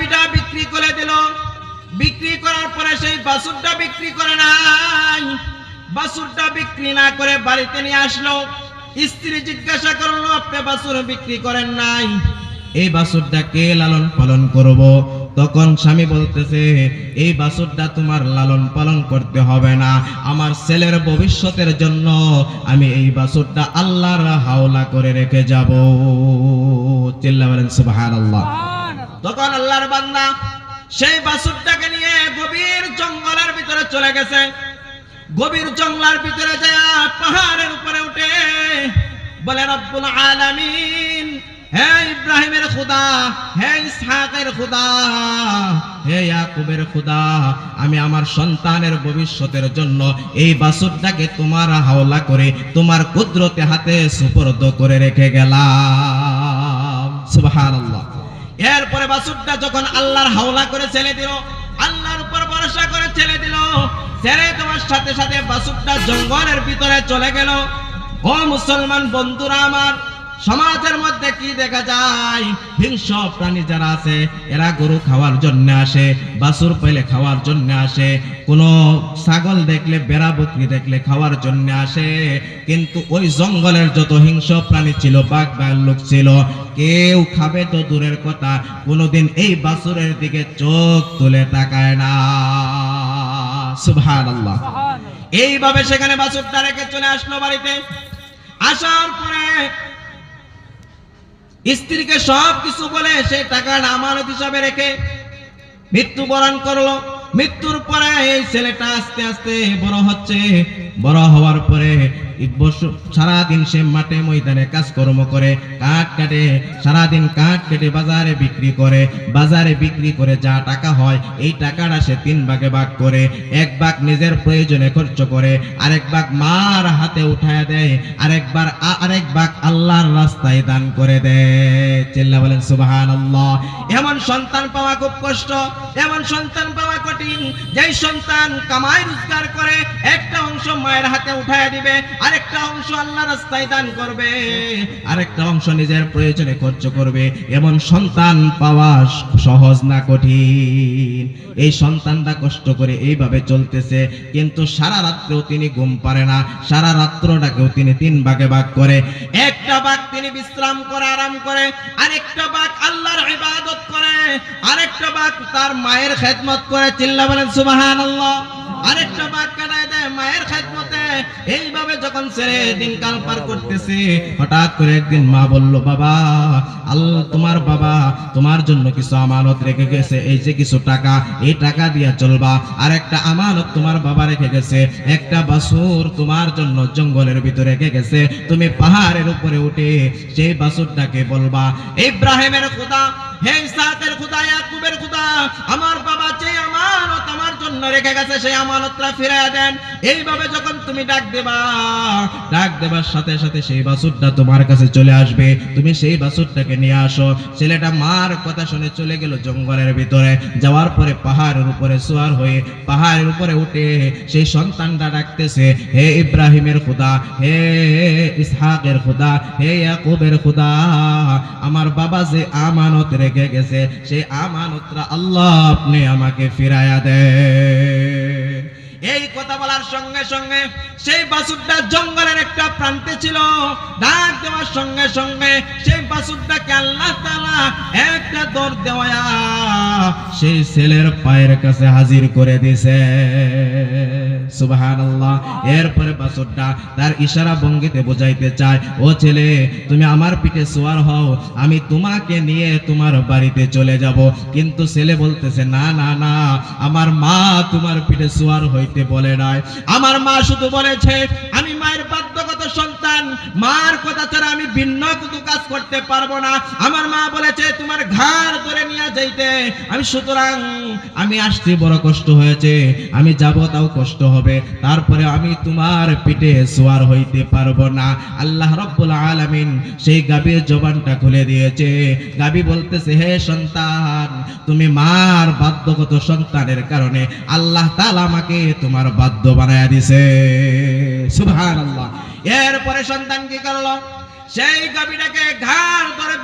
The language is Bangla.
গাবিটা বিক্রি করে দিল। বিক্রি করার পরে সেই বাছুরটা বিক্রি করে নাই। বাছুরটা বিক্রি না করে বাড়িতে নিয়ে আসলো। স্ত্রী জিজ্ঞাসা করল, আপনি বাছুর বিক্রি করেন নাই? এই বাছুরটা কে লালন পালন করব? তখন স্বামী বলতেছে, এই বাছুরটা তোমার লালন পালন করতে হবে না। আমার ছেলের ভবিষ্যতের জন্য আমি এই বাছুরটা আল্লাহর হাওলা করে রেখে যাব। চিল্লা বলেন সুবহানাল্লাহ। তখন আল্লাহর বান্দা সেই বাসুরটাকে নিয়ে গভীর জঙ্গলের ভিতরে চলে গেছে, গভীর জঙ্গলের ভিতরে যায় পাহাড়ের উপরে উঠে বলে, রব্বুল আলামিন, হে ইব্রাহিমের খুদা, হে ইসহাকের খুদা, হে ইয়াকুবের খুদা, আমি আমার সন্তানের ভবিষ্যতের জন্য এই বাছুরটাকে তোমার হাওলা করে, তোমার কুদরতে হাতে সুপর্দ করে রেখে গেলাম। সুবহানাল্লাহ। এরপরে বাসুরটা যখন আল্লাহর হাওলা করে ছেলে দিল, আল্লাহর উপর ভরসা করে ছেলে দিল, ছেড়ে তোমার সাথে সাথে বাসুরটা জঙ্গলের ভিতরে চলে গেল। ও মুসলমান বন্ধুরা আমার সমাজের মধ্যে কি দেখা যায়? হিংস্র প্রাণী যারা আছে এরা গরু খাওয়ার জন্য আসে বাছুর পেলে খাওয়ার জন্য আসে কোন ছাগল দেখলে বেড়া বকরি দেখলে খাওয়ার জন্য আসে। কিন্তু ওই জঙ্গলের যত হিংস্র প্রাণী ছিল বাঘ লোক ছিল কেউ খাবে তো দূরের কথা কোনোদিন এই বাছুরের দিকে চোখ তুলে তাকায় না। সুবহানাল্লাহ। এইভাবে সেখানে বাছুরটা রেখে চলে আসলো বাড়িতে। আসার পরে স্ত্রীকে সব কিছু বলে সে টাকাটা আমানত হিসাবে রেখে মৃত্যুবরণ করল। মৃত্যুর পরে এই ছেলেটা আস্তে আস্তে বড় হচ্ছে। বড় হওয়ার পরে সারাদিন সে মাঠে ময়দানে কাজকর্ম করে, কাঠ কাটে, সারাদিন কাঠ কেটে বাজারে বিক্রি করে, বাজারে বিক্রি করে যা টাকা হয়, এই টাকাটা সে তিন ভাগে ভাগ করে, এক ভাগ নিজের প্রয়োজনে খরচ করে, আরেক ভাগ মার হাতে উঠায় দেয় আরেকবার আরেক ভাগ আল্লাহর রাস্তায় দান করে দেয়। চিল্লা বলেন, সুবহানাল্লাহ। এমন সন্তান পাওয়া খুব কষ্ট, এমন সন্তান পাওয়া কঠিন, যেই সন্তান কামাই রোজগার করে, একটা অংশ মায়ের হাতে উঠায় দিবে আরেকটা অংশ আল্লাহ রাস্তায় দান করবে, আরেকটা অংশ নিজের প্রয়োজনে খরচ করবে। এমন সন্তান পাওয়া সহজ না কঠিন। এই সন্তানটা কষ্ট করে এইভাবে চলতেছে, কিন্তু সারা রাত্রেও তিনি ঘুম পারে না। সারা রাত্রটাকেও তিনি তিন ভাগে ভাগ করে। একটা ভাগ তিনি বিশ্রাম করে, আরাম করে, আরেকটা ভাগ আল্লাহর ইবাদত করে, আরেকটা ভাগ তার মায়ের খেদমত করে। চিল্লা বলেন, সুবহানাল্লাহ। আরেকটা ভাগ দেয় মায়ের খেদমতে এইভাবে যখন ছেড়ে দিনকাল পার করতেছে, হঠাৎ করে একদিন মা বলল, বাবা আল্লাহ তোমার বাবা তোমার জন্য কিছু আমানত রেখে গেছে। এই যে কিছু টাকা, এই টাকা দিয়া চলবা। আর একটা আমানত তোমার বাবা রেখে গেছে। একটা বাসুর তোমার জন্য জঙ্গলের ভিতরে রেখে গেছে। তুমি পাহাড়ের উপরে উঠে সেই বাসুরটাকে বলবা, ইব্রাহিমের খোদা, হে ইসহাকের খোদা ইয়াকুবের খোদা আমার বাবা যে আমানত আমার জন্য রেখে গেছে, সেই আমানতটা ফিরিয়ে দেন। এইভাবে যখন তুমি ডাক দেবা, ডাক দেবার সাথে সাথে সেই বাসুরটা তোমার কাছে চলে আসবে। তুমি সেই বাসুরটাকে নিয়ে আসো। ছেলেটা মার কথা শুনে চলে গেল জঙ্গলের ভিতরে। যাওয়ার পরে পাহাড়ের উপরে সোয়ার হয়ে পাহাড়ের উপরে উঠে সেই সন্তানটা ডাকতেছে, হে ইব্রাহিমের খুদা, হে ইসহাকের খুদা, হে ইয়াকুবের খুদা, আমার বাবা যে আমানত রেখে গেছে, সেই আমানতটা আল্লাহ আপনি আমাকে ফিরায়া দেন। এই কথা বলার সঙ্গে সঙ্গে সেই বাসুরটা জঙ্গলের একটা প্রান্তে ছিল। ডাক দেওয়ার সঙ্গে সঙ্গে সেই বাসুরটাকে আল্লাহ তাআলা একটা দর দেওয়া সেই ছেলের পায়ের কাছে হাজির করে দিছে এরপরে বাসুরটা তার ইশারা ভঙ্গিতে বোঝাইতে চায়, ও ছেলে, তুমি আমার পিঠে সোয়ার হও, আমি তোমাকে নিয়ে তোমার বাড়িতে চলে যাব। কিন্তু ছেলে বলতেছে, না না না, আমার মা তোমার পিঠে সোয়ার হইতে বলে নাই। আমার মা শুধু বলেছে আমি মায়ের বাধ্যগত সন্তান। মার কথা ছাড়া আমি ভিন্ন কোনো কাজ করতে পারব না। আমার মা বলেছে, তোমার ঘাড় ধরে নিয়ে যাইতে, আমি সুতরাং আমি আসতে বড় কষ্ট হয়েছে, আমি যাব তাও কষ্ট হবে, তারপরে আমি তোমার পিঠে সোয়ার হইতে পারব না। আল্লাহ রব্বুল আলামিন সেই গাভীর জবানটা খুলে দিয়েছে। গাভী বলতেছে, হে সন্তান, তুমি মার বাধ্যগত সন্তানের কারণে আল্লাহ তাআলা আমাকে তোমার বাধ্য বানায়া দিছে। সুবহানাল্লাহ। এরপরে সন্তান কি করল? সেই গাভীটাকে ঘাড় ধরে